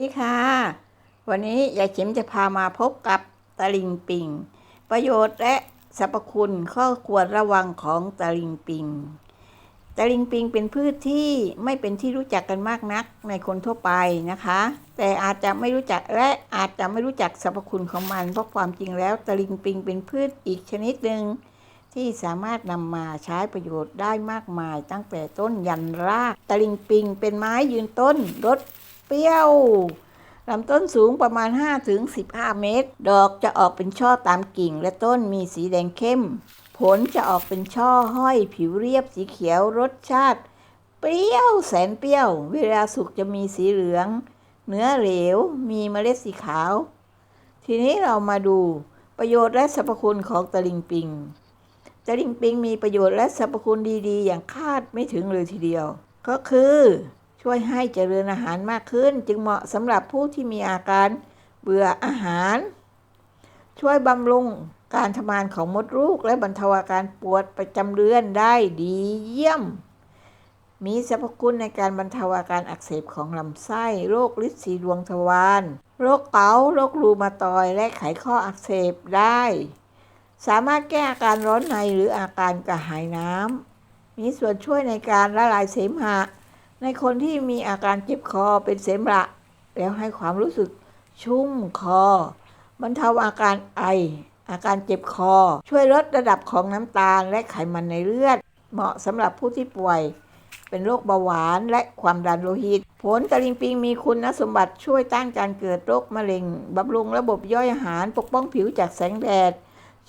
สวัสดีค่ะ วันนี้ยายชิมจะพามาพบกับตะลิงปิง ประโยชน์และสรรพคุณข้อควรระวังของตะลิงปิง ตะลิงปิงเป็นพืชที่ไม่เป็นที่รู้จักกันมากนักในคนทั่วไปนะคะ แต่อาจจะไม่รู้จักและอาจจะไม่รู้จักสรรพคุณของมัน เพราะความจริงแล้วตะลิงปิงเป็นพืชอีกชนิดหนึ่งที่สามารถนำมาใช้ประโยชน์ได้มากมาย ตั้งแต่ต้นยันรากตะลิงปิงเป็นไม้ยืนต้นรส เปรี้ยวลำต้นสูงประมาณ 5-15 เมตร ดอกจะออกเป็นช่อตามกิ่ง และต้นมีสีแดงเข้ม ผลจะออกเป็นช่อห้อยผิวเรียบสีเขียวรสชาติ เปรี้ยวแสนเปรี้ยว เวลาสุกจะมีสีเหลือง เนื้อเหลว มีเมล็ดสีขาว ทีนี้เรามาดูประโยชน์และสรรพคุณของตะลิงปิง ตะลิงปิงมีประโยชน์และสรรพคุณดีๆ อย่างคาดไม่ถึงเลยทีเดียว ก็คือ ช่วยให้เจริญอาหารมากขึ้น จึงเหมาะสำหรับผู้ที่มีอาการเบื่ออาหาร ช่วยบำรุงการทำงานของมดลูก และบรรเทาอาการปวดประจำเดือนได้ดีเยี่ยม มีสรรพคุณในการบรรเทาอาการอักเสบของลำไส้โรคลิดสีดวงทวารโรคเกาโรครูมาตอยและไขข้ออักเสบได้ สามารถแก้อาการร้อนในหรืออาการกระหายน้ำมีส่วนช่วยในการละลายเสมหะ ในคนที่มีอาการเจ็บคอเป็นเสมหะแล้วให้ความรู้สึกชุ่มคอบรรเทาอาการไอ อาการเจ็บคอ ช่วยลดระดับของน้ำตาลและไขมันในเลือด เหมาะสำหรับผู้ที่ป่วย เป็นโรคเบาหวานและความดันโลหิต ผลตะลิงปิงมีคุณสมบัติช่วยต้านการเกิดโรคมะเร็งบำรุงระบบย่อยอาหารปกป้องผิวจากแสงแดด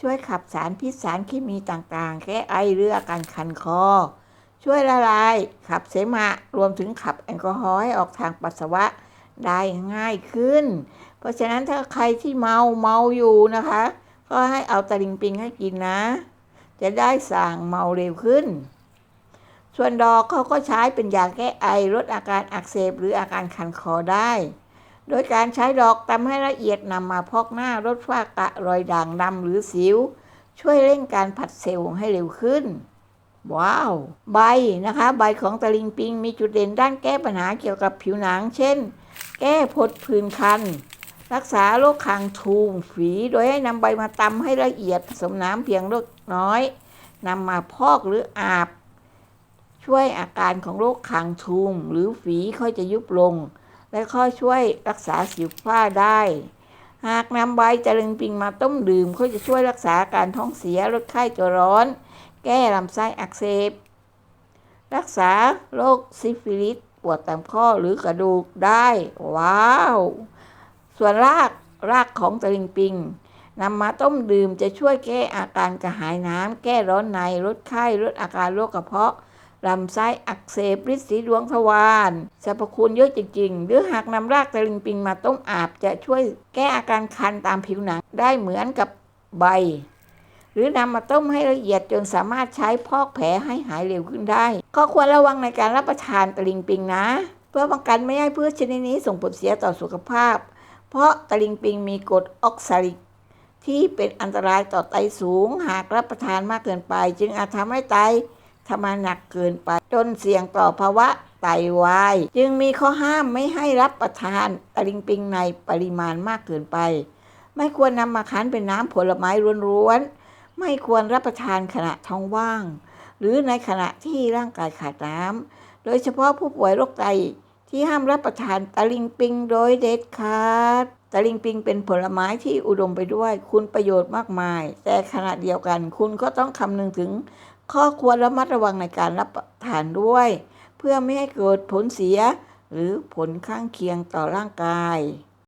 ช่วยขับสารพิษสารเคมีต่างๆ แก้ไอหรืออาการคันคอ ช่วยละลายขับเสมะรวมถึงขับแอลกอฮอล์ให้ออกทางปัสสาวะได้ง่ายขึ้น เพราะฉะนั้นถ้าใครที่เมาเมาอยู่นะคะ ก็ให้เอาตะลิงปิงให้กินนะ จะได้สั่งเมาเร็วขึ้น ส่วนดอกเขาก็ใช้เป็นยาแก้ไอลดอาการอักเสบหรืออาการคันคอได้ โดยการใช้ดอกตำให้ละเอียดนำมาพอกหน้าลดฝ้ากระรอยด่างดำหรือสิว ช่วยเร่งการผัดเซลล์ให้เร็วขึ้น ว้าว ใบนะคะ ใบของตะลิงปิงมีจุดเด่นด้านแก้ปัญหาเกี่ยวกับผิวหนัง เช่น แก้ผดผื่นคัน รักษาโรคคางทูมฝีโดยให้นำใบมาตำให้ละเอียดผสมน้ำเพียงเล็กน้อยนำมาพอกหรืออาบ ช่วยอาการของโรคคางทูมหรือฝีค่อยจะยุบลง และค่อยช่วยรักษาสิวฝ้าได้ หากนำใบตะลึงปิงมาต้มดื่มก็จะช่วยรักษาอาการท้องเสียลดไข้ตัวร้อน แก้ลำไส้อักเสบ รักษาโรคซิฟิลิสปวดตามข้อหรือกระดูกได้ ว้าว ส่วนรากรากของตะลิงปิงนำมาต้มดื่มจะช่วยแก้อาการกระหายน้ำ แก้ร้อนในลดไข้ลดอาการโรคกระเพาะลำไส้อักเสบริดสีดวงทวารสรรพคุณเยอะจริง ๆ หรือหากนำรากตะลิงปิงมาต้มอาบจะช่วยแก้อาการคันตามผิวหนังได้เหมือนกับใบ หรือนำมาต้มให้ละเอียดจนสามารถใช้พอกแผลให้หายเร็วขึ้นได้ข้อควรระวังในการรับประทานตะลิงปิงนะ เพื่อป้องกันไม่ให้พืชชนิดนี้ส่งผลเสียต่อสุขภาพ เพราะตะลิงปิงมีกรดออกซาลิกที่เป็นอันตรายต่อไตสูงหากรับประทานมากเกินไป จึงอาจทำให้ไตทำงานหนักเกินไป จนเสี่ยงต่อภาวะไตวายจึงมีข้อห้ามไม่ให้รับประทานตะลิงปิงในปริมาณมากเกินไป ไม่ควรนำมาคั้นเป็นน้ำผลไม้ล้วนๆ ไม่ควรรับประทานขณะท้องว่าง หรือในขณะที่ร่างกายขาดน้ำโดยเฉพาะผู้ป่วยโรคไตที่ห้ามรับประทานตะลิงปิงโดยเด็ดขาดตะลิงปิงเป็นผลไม้ที่อุดมไปด้วยคุณประโยชน์มากมาย แต่ขณะเดียวกันคุณก็ต้องคำนึงถึง ข้อควรระมัดระวังในการรับประทานด้วย เพื่อไม่ให้เกิดผลเสีย หรือผลข้างเคียงต่อร่างกาย